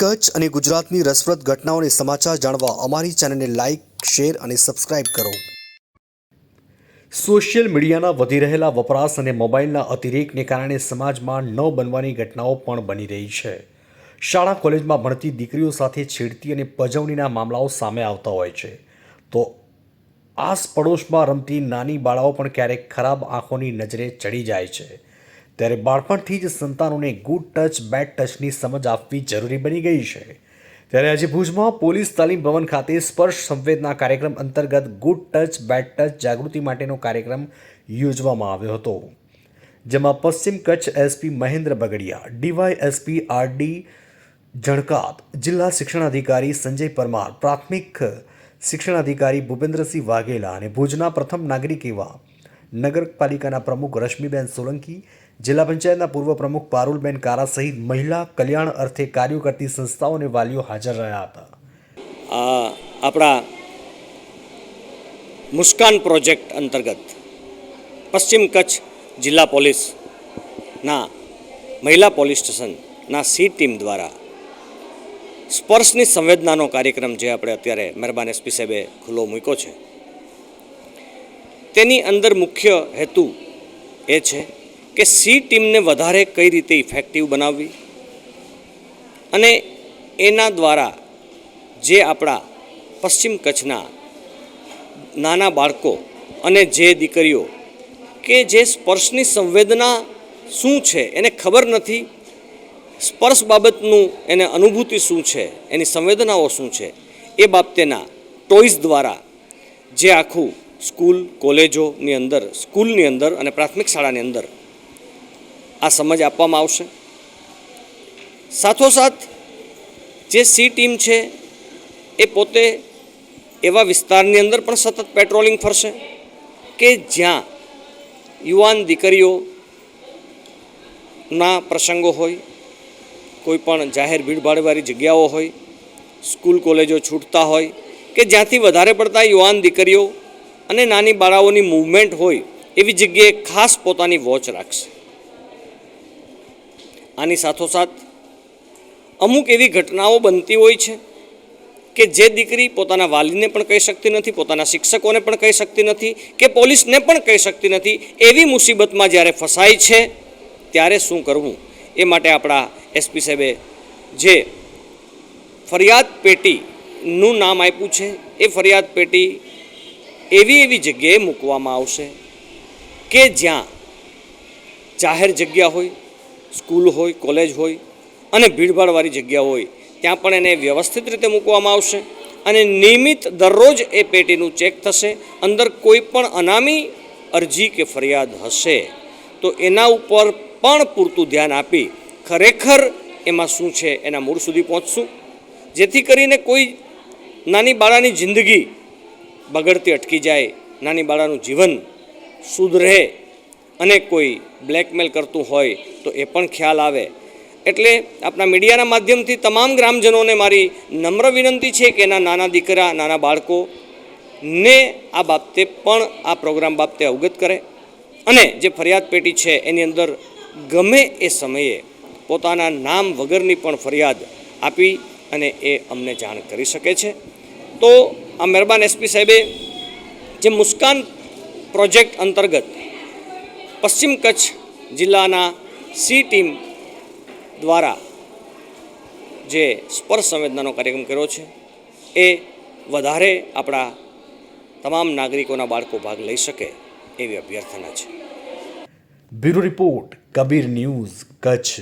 કચ્છ અને ગુજરાતની રસપ્રદ ઘટનાઓને સમાચાર જાણવા અમારી ચેનલને લાઇક શેર અને સબસ્ક્રાઇબ કરો. સોશિયલ મીડિયાના વધી રહેલા વપરાશ અને મોબાઈલના અતિરેકને કારણે સમાજમાં ન બનવાની ઘટનાઓ પણ બની રહી છે. શાળા, કોલેજમાં ભણતી દીકરીઓ સાથે છેડતી અને પજવણીના મામલાઓ સામે આવતા હોય છે. તો આસ પડોશમાં રમતી નાની બાળાઓ પણ ક્યારેક ખરાબ આંખોની નજરે ચડી જાય છે. ત્યારે બાળપણથી જ સંતાનોને ગુડ ટચ બેડ ટચની સમજ આપવી જરૂરી બની ગઈ છે. ત્યારે આજે ભુજમાં પોલીસ તાલીમ ભવન ખાતે સ્પર્શ સંવેદના કાર્યક્રમ અંતર્ગત ગુડ ટચ બેડ ટચ જાગૃતિ માટેનો કાર્યક્રમ યોજવામાં આવ્યો હતો. જેમાં પશ્ચિમ Kutch SP Mahendra Bagadiya DY SP RD Jankat, જિલ્લા શિક્ષણાધિકારી સંજય પરમાર, પ્રાથમિક શિક્ષણાધિકારી ભૂપેન્દ્રસિંહ વાઘેલા અને ભુજના પ્રથમ નાગરિક એવા નગરપાલિકાના પ્રમુખ રશ્મિબેન સોલંકી, જિલ્લા પંચાયતના પૂર્વ પ્રમુખ પારુલબેન કારા સહિત મહિલા કલ્યાણ અર્થે કાર્યો કરતી સંસ્થાઓ વાલીઓ હાજર રહ્યા હતા. આપણા મુસ્કાન પ્રોજેક્ટ અંતર્ગત પશ્ચિમ કચ્છ જિલ્લા પોલીસના મહિલા પોલીસ સ્ટેશનના સી ટીમ દ્વારા સ્પર્શની સંવેદનાનો કાર્યક્રમ જે આપણે અત્યારે મહેરબાન એસપી સાહેબે ખુલ્લો મૂક્યો છે તેની અંદર મુખ્ય હેતુ એ છે કે સી ટીમને વધારે કઈ રીતે ઇફેક્ટિવ બનાવવી અને એના દ્વારા જે આપણા પશ્ચિમ કચ્છના નાના બાળકો અને જે દીકરીઓ કે જે સ્પર્શની સંવેદના શું છે એને ખબર નથી, સ્પર્શ બાબતનું એને અનુભૂતિ શું છે, એની સંવેદનાઓ શું છે, એ બાબતેના ટોઈસ દ્વારા જે આખું સ્કૂલ, કોલેજોની અંદર, સ્કૂલની અંદર અને પ્રાથમિક શાળાની અંદર આ સમજ આપવામાં આવશે. સાથોસાથ જે સી ટીમ છે એ પોતે એવા વિસ્તારની અંદર પણ સતત પેટ્રોલિંગ ફરશે કે જ્યાં યુવાન દીકરીઓના પ્રસંગો હોય, કોઈ પણ જાહેર ભીડભાડવાળી જગ્યાઓ હોય, સ્કૂલ, કોલેજો છૂટતા હોય કે જ્યાંથી વધારે પડતા યુવાન દીકરીઓ અને નાની બાળાઓની મૂવમેન્ટ હોય એવી જગ્યાએ ખાસ પોતાની વોચ રાખશે. આની સાથોસાથ અમુક એવી ઘટનાઓ બનતી હોય છે કે જે દીકરી પોતાના વાલીને પણ કહી શકતી નથી, પોતાના શિક્ષકોને પણ કહી શકતી નથી, કે પોલીસને પણ કહી શકતી નથી, એવી મુસીબતમાં જ્યારે ફસાય છે, ત્યારે શું કરવું? એ માટે આપણા એસપી સાહેબે જે ફરિયાદ પેટીનું નામ આપ્યું છે, એ ફરિયાદ પેટી એવી એવી જગ્યાએ મૂકવામાં આવશે કે જ્યાં જાહેર જગ્યા હોય, સ્કૂલ હોય, કોલેજ હોય અને ભીડભાડવાળી જગ્યા હોય, ત્યાં પણ એને વ્યવસ્થિત રીતે મૂકવામાં આવશે અને નિયમિત દરરોજ એ પેટીનું ચેક થશે, અંદર કોઈ પણ અનામી અરજી કે ફરિયાદ હશે. તો એના ઉપર પણ પૂરતું ધ્યાન આપી ખરેખર એમાં શું છે એના મૂળ સુધી પહોંચશું. જેથી કરીને કોઈ નાની બાળાની જિંદગી બગડતી અટકી જાય, નાની બાળાનું જીવન સુધરે અને કોઈ બ્લેકમેલ કરતું હોય તો એ પણ ખ્યાલ આવે. એટલે આપણા મીડિયાના માધ્યમથી તમામ ગ્રામજનોને મારી નમ્ર વિનંતી છે કે એના નાના દીકરા, નાના બાળકો ને આ બાબતે પણ આ પ્રોગ્રામ બાબતે અવગત કરે અને જે ફરિયાદ પેટી છે એની અંદર ગમે એ સમયે પોતાના નામ વગરની પણ ફરિયાદ આપી અને એ અમને જાણ કરી શકે છે. તો આ મહેરબાન એસપી સાહેબે જે મુસ્કાન પ્રોજેક્ટ અંતર્ગત પશ્ચિમ કચ્છ જિલ્લાના સી ટીમ દ્વારા જે સ્પર્શ સંવેદનાનો કાર્યક્રમ કર્યો છે, એ વધારે આપણા તમામ નાગરિકોના બાળકો ભાગ લઈ શકે એવી અભ્યર્થના છે. Bureau report, Kabir news, Kutch.